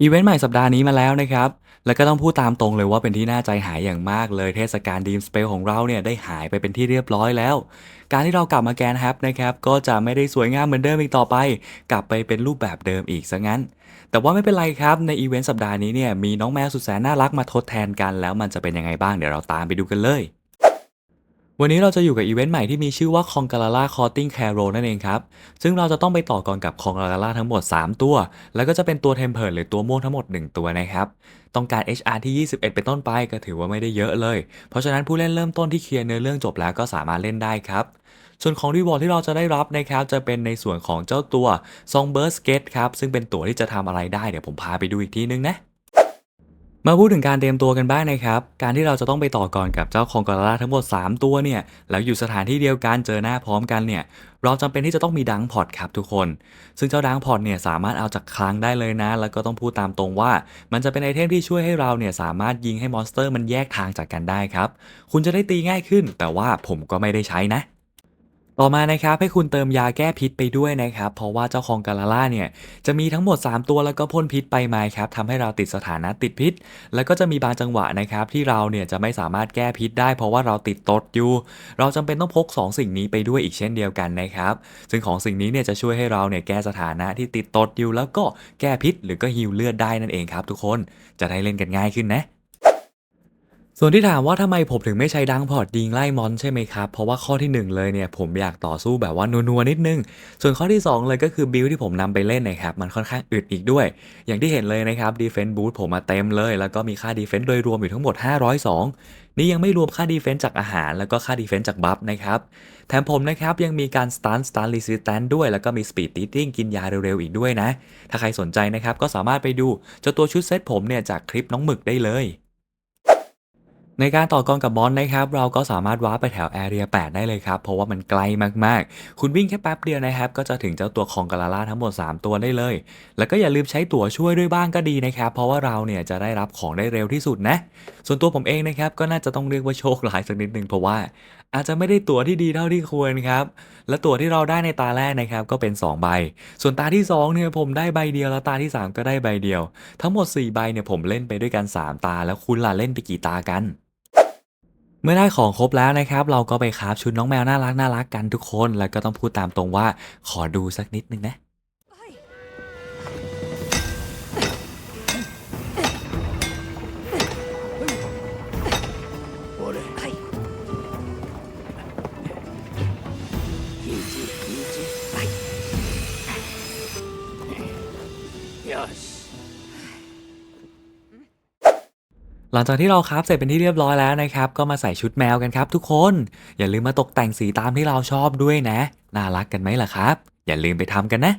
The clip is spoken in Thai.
อีเวนต์ใหม่สัปดาห์นี้มาแล้วนะครับ แล้วก็ต้องพูดตามตรงเลยว่าเป็นที่น่าใจหายอย่างมากเลยเทศกาลดีมสเปลของเราเนี่ยได้หายไปเป็นที่เรียบร้อยแล้ว การที่เรากลับมาแกนแฮปนะครับ ก็จะไม่ได้สวยงามเหมือนเดิมอีกต่อไป กลับไปเป็นรูปแบบเดิมอีกซะงั้น แต่ว่าไม่เป็นไรครับ ในอีเวนต์สัปดาห์นี้เนี่ยมีน้องแมวสุดแสนน่ารักมาทดแทนกันแล้วมันจะเป็นยังไงบ้างเดี๋ยวเราตามไปดูกันเลย วันนี้เราจะอยู่กับอีเวนต์ใหม่ที่มีชื่อว่า c o n g a l a l a Courting Carol นั่นเองครับ ซึ่งเราจะต้องไปต่อกรกับ c o n g a l a l a ทั้งหมด 3 ตัว แล้วก็จะเป็นตัวเทมเพ r หรือตัวม่วงทั้งหมด 1 ตัวนะครับ ต้องการ HR ที่ 21 เป็นต้นไปก็ถือว่าไม่ได้เยอะเลย เพราะฉะนั้นผู้เล่นเริ่มต้นที่เคลียร์เนื้อเรื่องจบแล้วก็สามารถเล่นได้ครับส่วนของรีวอร์ดที่เราจะได้รับนะครับจะเป็นในส่วนของเจ้าตัว Songbird Skate ครับซึ่งเป็นตัวที่จะทำอะไรได้เดี๋ยวผมพาไปดูอีกทีนึงนะ มาพูดถึงการเตรียมตัวกันบ้างนะครับ การที่เราจะต้องไปต่อก่อนกับเจ้าคองกอราทั้งหมด 3 ตัวเนี่ย แล้วอยู่สถานที่เดียวกันเจอหน้าพร้อมกันเนี่ย เราจำเป็นที่จะต้องมีดังพอตครับทุกคน ซึ่งเจ้าดังพอตเนี่ยสามารถเอาจากคลังได้เลยนะ แล้วก็ต้องพูดตามตรงว่า มันจะเป็นไอเทมที่ช่วยให้เราเนี่ยสามารถยิงให้มอนสเตอร์มันแยกทางจากกันได้ครับ คุณจะได้ตีง่ายขึ้น แต่ว่าผมก็ไม่ได้ใช้นะ ต่อมานะครับให้คุณเติมยาแก้พิษไปด้วยนะครับเพราะว่าเจ้าคองกาลาล่าเนี่ยจะมีทั้งหมด 3 ตัวแล้วก็พ่นพิษไปมาครับทำให้เราติดสถานะติดพิษ แล้วก็จะมีบางจังหวะนะครับที่เราเนี่ยจะไม่สามารถแก้พิษได้เพราะว่าเราติดตดอยู่ เราจำเป็นต้องพก 2 สิ่งนี้ไปด้วยอีกเช่นเดียวกันนะครับซึ่งของสิ่งนี้เนี่ยจะช่วยให้เราเนี่ยแก้สถานะที่ติดตดอยู่แล้วก็แก้พิษ หรือก็ฮิวเลือดได้นั่นเองครับทุกคนจะได้เล่นกันง่ายขึ้นนะ ส่วนที่ถามว่าทำไมผมถึงไม่ใช้ดังพอร์ตยิงไล่มอนใช่ไหมครับ เพราะว่าข้อที่ 1 เลยเนี่ยผมอยากต่อสู้แบบว่านัวๆนิดนึง ส่วนข้อที่ 2 เลยก็คือบิลที่ผมนำไปเล่นนะครับ มันค่อนข้างอึดอีกด้วย อย่างที่เห็นเลยนะครับดีเฟน s ์บู t ผมมาเต็มเลย แล้วก็มีค่าดีเฟน s ์โดยรวมอยู่ทั้งหมด 502 นี่ยังไม่รวมค่าดีเฟน s ์จากอาหาร แล้วก็ค่าดีเฟน s ์จากบัฟนะครับแถมผมนะครับยังมีการสตันสตันรีสิสแตนด้วย แล้วก็มีสปีดติติ้งกินยาเร็วๆอีกด้วยนะถ้าใครสนใจนะครับก็สามารถไปดูเจ้าตัวชุดเซตผมเนี่ยจากคลิปน้องหมึกได้เลย ในการต่อกรกับบอลนะครับ เราก็สามารถว้าร์ปไปแถวแอเรีย8ได้เลยครับ เพราะว่ามันไกลมากๆ คุณวิ่งแค่แป๊บเดียวนะครับ ก็จะถึงเจ้าตัวคองกาลาล่าทั้งหมด 3 ตัวได้เลย แล้วก็อย่าลืมใช้ตั๋วช่วยด้วยบ้างก็ดีนะครับ เพราะว่าเราเนี่ยจะได้รับของได้เร็วที่สุดนะ ส่วนตัวผมเองนะครับก็น่าจะต้องเรียกว่าโชคร้ายสักนิดนึงเพราะว่า อาจจะไม่ได้ตั๋วที่ดีเท่าที่ควรครับ และตั๋วที่เราได้ในตาแรกนะครับก็เป็น 2 ใบ ส่วนตาที่2เนี่ยผมได้ใบเดียวแล้วตาที่ 3 ก็ได้ใบเดียว ทั้งหมด 4 ใบเนี่ยผมเล่นไปด้วยกัน 3 ตา แล้วคุณล่ะเล่นไปกี่ตากัน เมื่อได้ของครบแล้วนะครับ เราก็ไปคราฟชุดน้องแมวน่ารักน่ารักกันทุกคน แล้วก็ต้องพูดตามตรงว่าขอดูสักนิดนึงนะ หลังจากที่เราครับเสร็จเป็นที่เรียบร้อยแล้วนะครับ ก็มาใส่ชุดแมวกันครับทุกคน อย่าลืมมาตกแต่งสีตามที่เราชอบด้วยนะ น่ารักกันไหมล่ะครับ อย่าลืมไปทำกันนะ